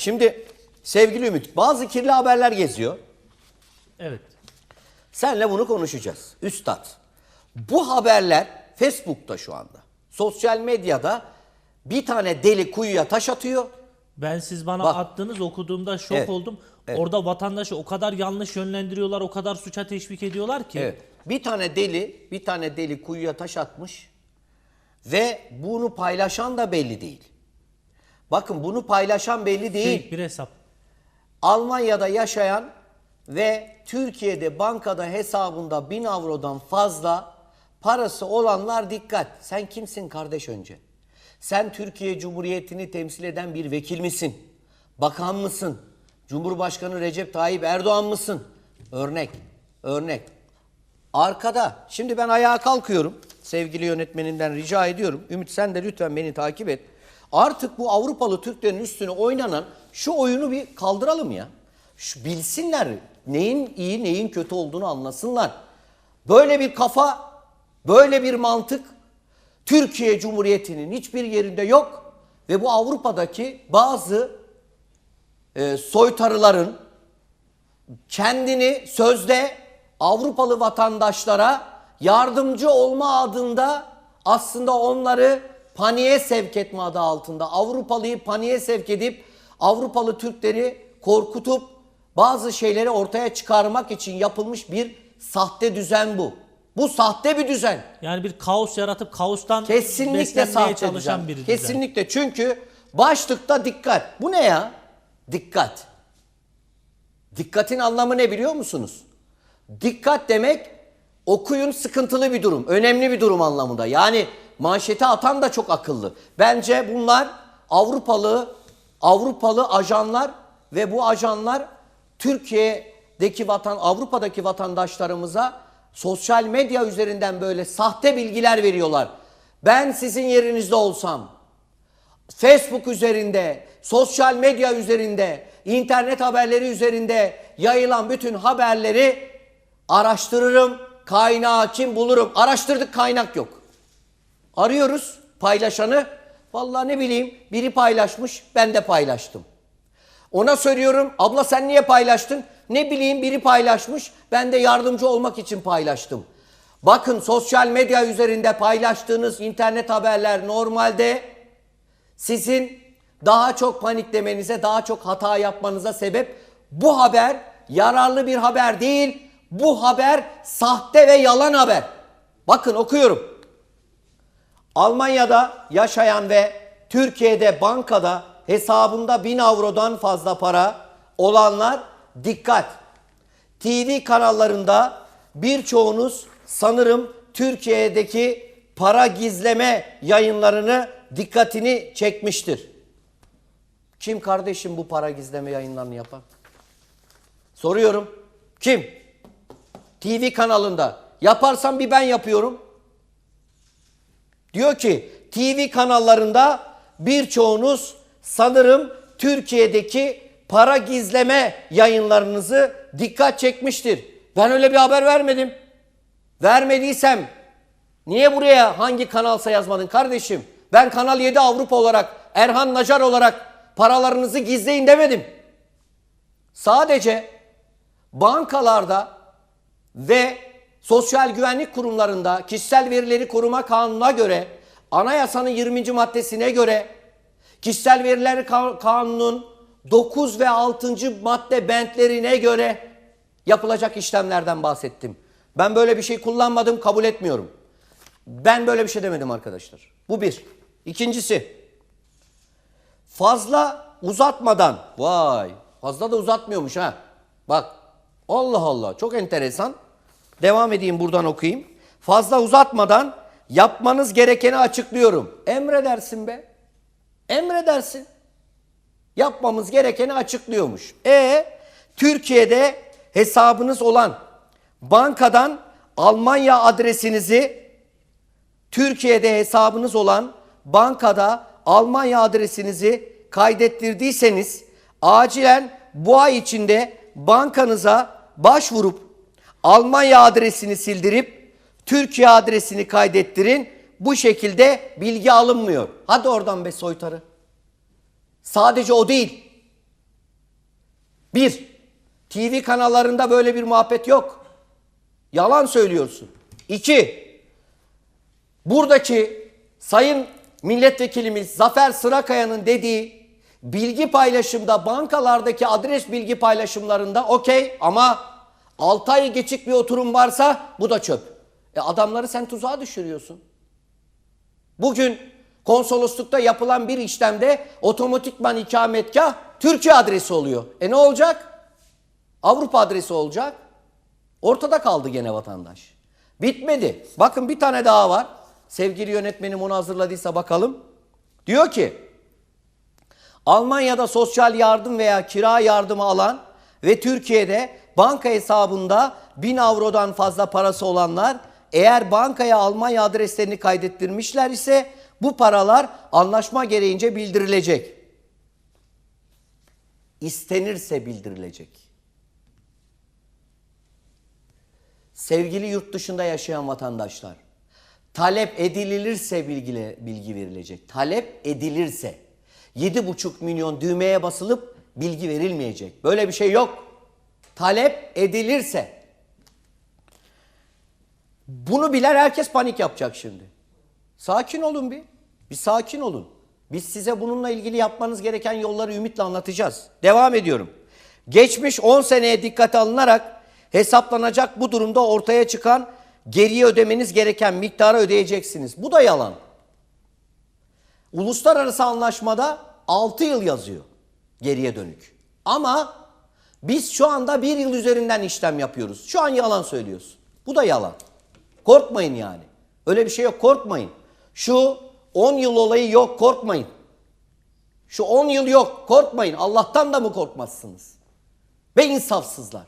Şimdi sevgili Ümit bazı kirli haberler geziyor. Evet. Senle bunu konuşacağız. Üstad. Bu haberler Facebook'ta şu anda. Sosyal medyada bir tane deli kuyuya taş atıyor. Ben siz bana Bak. attınız okuduğumda şok Evet, oldum. evet. Orada vatandaşı o kadar yanlış yönlendiriyorlar, o kadar suça teşvik ediyorlar ki. Evet. Bir tane deli, bir tane deli kuyuya taş atmış ve bunu paylaşan da belli değil. Bakın bunu paylaşan belli değil. Fake bir hesap. Almanya'da yaşayan ve Türkiye'de bankada hesabında 1000 avrodan fazla parası olanlar dikkat. Sen kimsin kardeş önce? Sen Türkiye Cumhuriyeti'ni temsil eden bir vekil misin? Bakan mısın? Cumhurbaşkanı Recep Tayyip Erdoğan mısın? Örnek, örnek. Arkada, şimdi ben ayağa kalkıyorum. Sevgili yönetmenimden rica ediyorum. Ümit sen de lütfen beni takip et. Artık bu Avrupalı Türklerin üstüne oynanan şu oyunu bir kaldıralım ya. Şu bilsinler neyin iyi neyin kötü olduğunu anlasınlar. Böyle bir kafa, böyle bir mantık Türkiye Cumhuriyeti'nin hiçbir yerinde yok. Ve bu Avrupa'daki bazı e, soytarıların kendini sözde Avrupalı vatandaşlara yardımcı olma adında aslında onları paniğe sevk etme adı altında Avrupalıyı paniğe sevk edip Avrupalı Türkleri korkutup bazı şeyleri ortaya çıkarmak için yapılmış bir sahte düzen bu. Bu sahte bir düzen. Yani bir kaos yaratıp kaostan Kesinlikle sahte çalışan düzen. bir düzen. Kesinlikle çünkü başlıkta dikkat. Bu ne ya? Dikkat. Dikkatin anlamı ne biliyor musunuz? Dikkat demek okuyun sıkıntılı bir durum, önemli bir durum anlamında. Yani manşete atan da çok akıllı. Bence bunlar Avrupalı Avrupalı ajanlar ve bu ajanlar Türkiye'deki vatan Avrupa'daki vatandaşlarımıza sosyal medya üzerinden böyle sahte bilgiler veriyorlar. Ben sizin yerinizde olsam Facebook üzerinde, sosyal medya üzerinde, internet haberleri üzerinde yayılan bütün haberleri araştırırım. Kaynağı kim bulurum. Araştırdık kaynak yok. Arıyoruz paylaşanı. Vallahi ne bileyim biri paylaşmış ben de paylaştım. Ona söylüyorum abla sen niye paylaştın? Ne bileyim biri paylaşmış ben de yardımcı olmak için paylaştım. Bakın sosyal medya üzerinde paylaştığınız internet haberler normalde sizin daha çok paniklemenize, daha çok hata yapmanıza sebep bu haber yararlı bir haber değil. Bu haber sahte ve yalan haber. Bakın okuyorum. Almanya'da yaşayan ve Türkiye'de bankada hesabında 1000 avrodan fazla para olanlar dikkat. TV kanallarında birçoğunuz sanırım Türkiye'deki para gizleme yayınlarını dikkatini çekmiştir. Kim kardeşim bu para gizleme yayınlarını yapan? Soruyorum. Kim? TV kanalında. Yaparsam bir ben yapıyorum. Diyor ki TV kanallarında birçoğunuz sanırım Türkiye'deki para gizleme yayınlarınızı dikkat çekmiştir. Ben öyle bir haber vermedim. Vermediysem niye buraya hangi kanalsa yazmadın kardeşim? Ben Kanal 7 Avrupa olarak, Erhan Nacar olarak paralarınızı gizleyin demedim. Sadece bankalarda ve sosyal güvenlik kurumlarında kişisel verileri koruma kanununa göre anayasanın 20. maddesine göre kişisel veriler Ka- kanunun 9 ve 6. madde bentlerine göre yapılacak işlemlerden bahsettim. Ben böyle bir şey kullanmadım, kabul etmiyorum. Ben böyle bir şey demedim arkadaşlar. Bu bir. İkincisi, fazla uzatmadan, vay fazla da uzatmıyormuş ha. Bak Allah Allah çok enteresan. Devam edeyim buradan okuyayım. Fazla uzatmadan yapmanız gerekeni açıklıyorum. Emredersin be. Emredersin. Yapmamız gerekeni açıklıyormuş. E Türkiye'de hesabınız olan bankadan Almanya adresinizi Türkiye'de hesabınız olan bankada Almanya adresinizi kaydettirdiyseniz acilen bu ay içinde bankanıza başvurup Almanya adresini sildirip Türkiye adresini kaydettirin. Bu şekilde bilgi alınmıyor. Hadi oradan be soytarı. Sadece o değil. Bir, TV kanallarında böyle bir muhabbet yok. Yalan söylüyorsun. İki, buradaki sayın milletvekilimiz Zafer Sırakaya'nın dediği bilgi paylaşımda bankalardaki adres bilgi paylaşımlarında okey ama 6 ay geçik bir oturum varsa bu da çöp. E adamları sen tuzağa düşürüyorsun. Bugün konsoloslukta yapılan bir işlemde otomatikman ikametgah Türkiye adresi oluyor. E ne olacak? Avrupa adresi olacak. Ortada kaldı gene vatandaş. Bitmedi. Bakın bir tane daha var. Sevgili yönetmenim onu hazırladıysa bakalım. Diyor ki Almanya'da sosyal yardım veya kira yardımı alan ve Türkiye'de banka hesabında 1000 avrodan fazla parası olanlar eğer bankaya Almanya adreslerini kaydettirmişler ise bu paralar anlaşma gereğince bildirilecek. İstenirse bildirilecek. Sevgili yurt dışında yaşayan vatandaşlar, talep edilirse bilgi, bilgi verilecek. Talep edilirse 7,5 milyon düğmeye basılıp bilgi verilmeyecek. Böyle bir şey yok. Talep edilirse. Bunu bilen herkes panik yapacak şimdi. Sakin olun bir. Bir sakin olun. Biz size bununla ilgili yapmanız gereken yolları ümitle anlatacağız. Devam ediyorum. Geçmiş 10 seneye dikkate alınarak hesaplanacak bu durumda ortaya çıkan geriye ödemeniz gereken miktarı ödeyeceksiniz. Bu da yalan. Uluslararası anlaşmada 6 yıl yazıyor geriye dönük. Ama biz şu anda bir yıl üzerinden işlem yapıyoruz. Şu an yalan söylüyorsun. Bu da yalan. Korkmayın yani. Öyle bir şey yok korkmayın. Şu 10 yıl olayı yok korkmayın. Şu 10 yıl yok korkmayın. Allah'tan da mı korkmazsınız? Ve insafsızlar.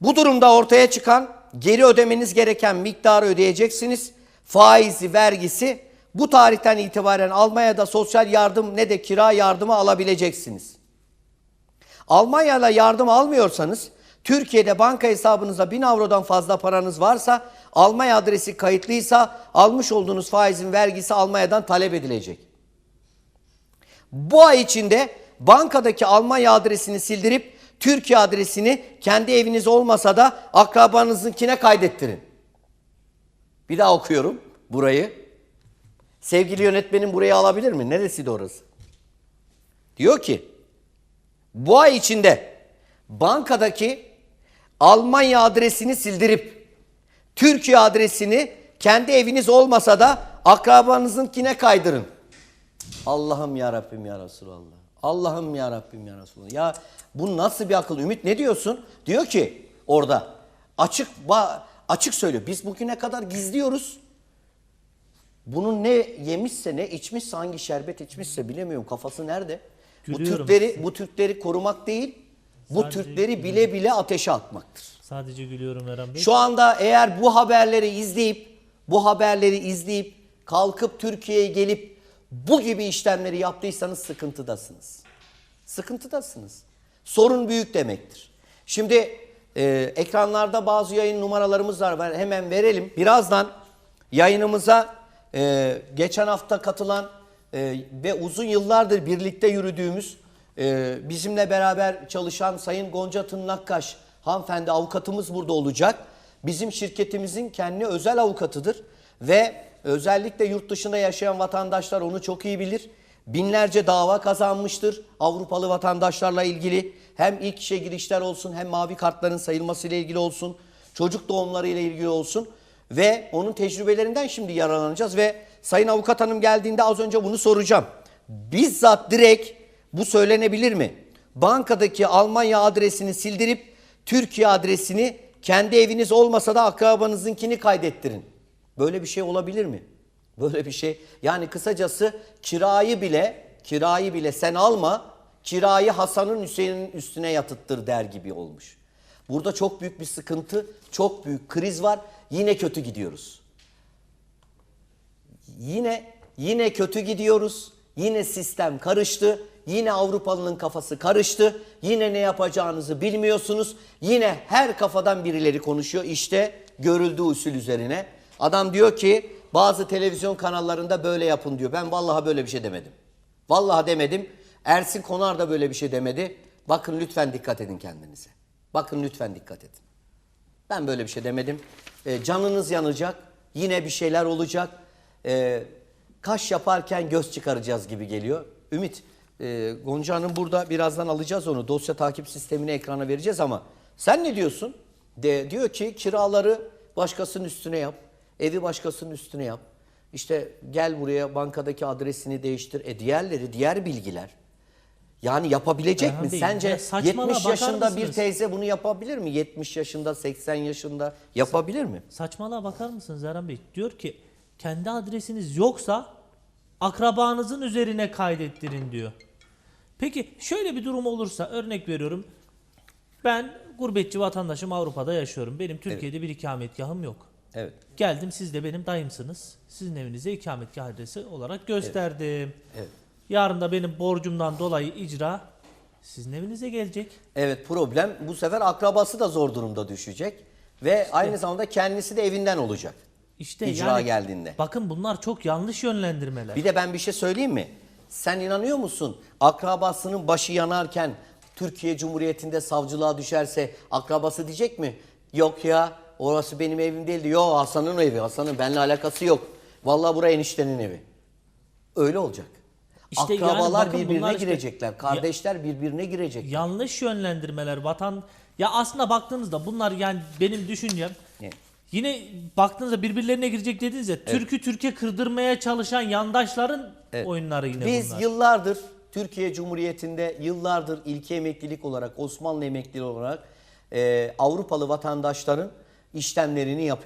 Bu durumda ortaya çıkan geri ödemeniz gereken miktarı ödeyeceksiniz. Faizi, vergisi bu tarihten itibaren Almanya'da sosyal yardım ne de kira yardımı alabileceksiniz. Almanya'da yardım almıyorsanız Türkiye'de banka hesabınızda 1000 avrodan fazla paranız varsa Almanya adresi kayıtlıysa almış olduğunuz faizin vergisi Almanya'dan talep edilecek. Bu ay içinde bankadaki Almanya adresini sildirip Türkiye adresini kendi eviniz olmasa da akrabanızınkine kaydettirin. Bir daha okuyorum burayı. Sevgili yönetmenim burayı alabilir mi? Neresiydi orası? Diyor ki bu ay içinde bankadaki Almanya adresini sildirip Türkiye adresini kendi eviniz olmasa da akrabanızınkine kaydırın. Allah'ım ya Rabbim ya Resulallah. Allah'ım ya Rabbim ya Resulallah. Ya bu nasıl bir akıl? Ümit ne diyorsun? Diyor ki orada açık açık söylüyor. Biz bugüne kadar gizliyoruz. Bunun ne yemişse ne içmişse hangi şerbet içmişse bilemiyorum kafası nerede? Gülüyorum bu Türkleri bu Türkleri korumak değil. Bu Sadece Türkleri bile bile ateşe atmaktır. Sadece gülüyorum Eren Bey. Şu anda eğer bu haberleri izleyip bu haberleri izleyip kalkıp Türkiye'ye gelip bu gibi işlemleri yaptıysanız sıkıntıdasınız. Sıkıntıdasınız. Sorun büyük demektir. Şimdi e, ekranlarda bazı yayın numaralarımız var. Hemen verelim. Birazdan yayınımıza e, geçen hafta katılan e, ve uzun yıllardır birlikte yürüdüğümüz e, bizimle beraber çalışan Sayın Gonca Tırnakkaş hanımefendi avukatımız burada olacak. Bizim şirketimizin kendi özel avukatıdır ve özellikle yurt dışında yaşayan vatandaşlar onu çok iyi bilir. Binlerce dava kazanmıştır Avrupalı vatandaşlarla ilgili. Hem ilk işe girişler olsun hem mavi kartların sayılması ile ilgili olsun. Çocuk doğumları ile ilgili olsun. Ve onun tecrübelerinden şimdi yararlanacağız ve Sayın Avukat Hanım geldiğinde az önce bunu soracağım. Bizzat direkt bu söylenebilir mi? Bankadaki Almanya adresini sildirip Türkiye adresini kendi eviniz olmasa da akrabanızınkini kaydettirin. Böyle bir şey olabilir mi? Böyle bir şey. Yani kısacası kirayı bile kirayı bile sen alma. Kirayı Hasan'ın Hüseyin'in üstüne yatıttır der gibi olmuş. Burada çok büyük bir sıkıntı, çok büyük kriz var. Yine kötü gidiyoruz. Yine yine kötü gidiyoruz. Yine sistem karıştı. Yine Avrupalının kafası karıştı. Yine ne yapacağınızı bilmiyorsunuz. Yine her kafadan birileri konuşuyor. İşte görüldüğü usul üzerine. Adam diyor ki bazı televizyon kanallarında böyle yapın diyor. Ben vallahi böyle bir şey demedim. Vallahi demedim. Ersin Konar da böyle bir şey demedi. Bakın lütfen dikkat edin kendinize. Bakın lütfen dikkat edin. Ben böyle bir şey demedim. E, canınız yanacak. Yine bir şeyler olacak. E, kaş yaparken göz çıkaracağız gibi geliyor. Ümit, e, Gonca Hanım burada birazdan alacağız onu. Dosya takip sistemini ekrana vereceğiz ama sen ne diyorsun? De, diyor ki kiraları başkasının üstüne yap. Evi başkasının üstüne yap. İşte gel buraya bankadaki adresini değiştir. E diğerleri, diğer bilgiler. Yani yapabilecek Erhan mi? Bey, Sence ya saçmalığa 70 bakar yaşında bir mısınız? teyze bunu yapabilir mi? 70 yaşında, 80 yaşında yapabilir mi? Saçmalığa bakar mısınız Eren Bey? Diyor ki kendi adresiniz yoksa akrabanızın üzerine kaydettirin diyor. Peki şöyle bir durum olursa örnek veriyorum. Ben gurbetçi vatandaşım Avrupa'da yaşıyorum. Benim Türkiye'de bir ikametgahım yok. Evet. Geldim siz de benim dayımsınız. Sizin evinize ikametgah adresi olarak gösterdim. Evet. Yarın da benim borcumdan dolayı icra sizin evinize gelecek. Evet problem bu sefer akrabası da zor durumda düşecek ve aynı zamanda kendisi de evinden olacak. İşte İcra yani, geldiğinde. Bakın bunlar çok yanlış yönlendirmeler. Bir de ben bir şey söyleyeyim mi? Sen inanıyor musun? Akrabasının başı yanarken Türkiye Cumhuriyeti'nde savcılığa düşerse akrabası diyecek mi? Yok ya orası benim evim değildi. Yok Hasan'ın evi. Hasan'ın benimle alakası yok. Vallahi buraya eniştenin evi. Öyle olacak. İşte yani Akrabalar bakın birbirine işte- girecekler. Kardeşler birbirine girecek. yanlış yönlendirmeler vatan ya aslında baktığınızda bunlar yani benim düşüncem Ne? yine baktığınızda birbirlerine girecek dediniz ya Türk'ü Türkiye kırdırmaya çalışan yandaşların Evet. oyunları yine Biz bunlar. yıllardır Türkiye Cumhuriyeti'nde yıllardır ilki emeklilik olarak Osmanlı emekliliği olarak e, Avrupalı vatandaşların işlemlerini yapıyor.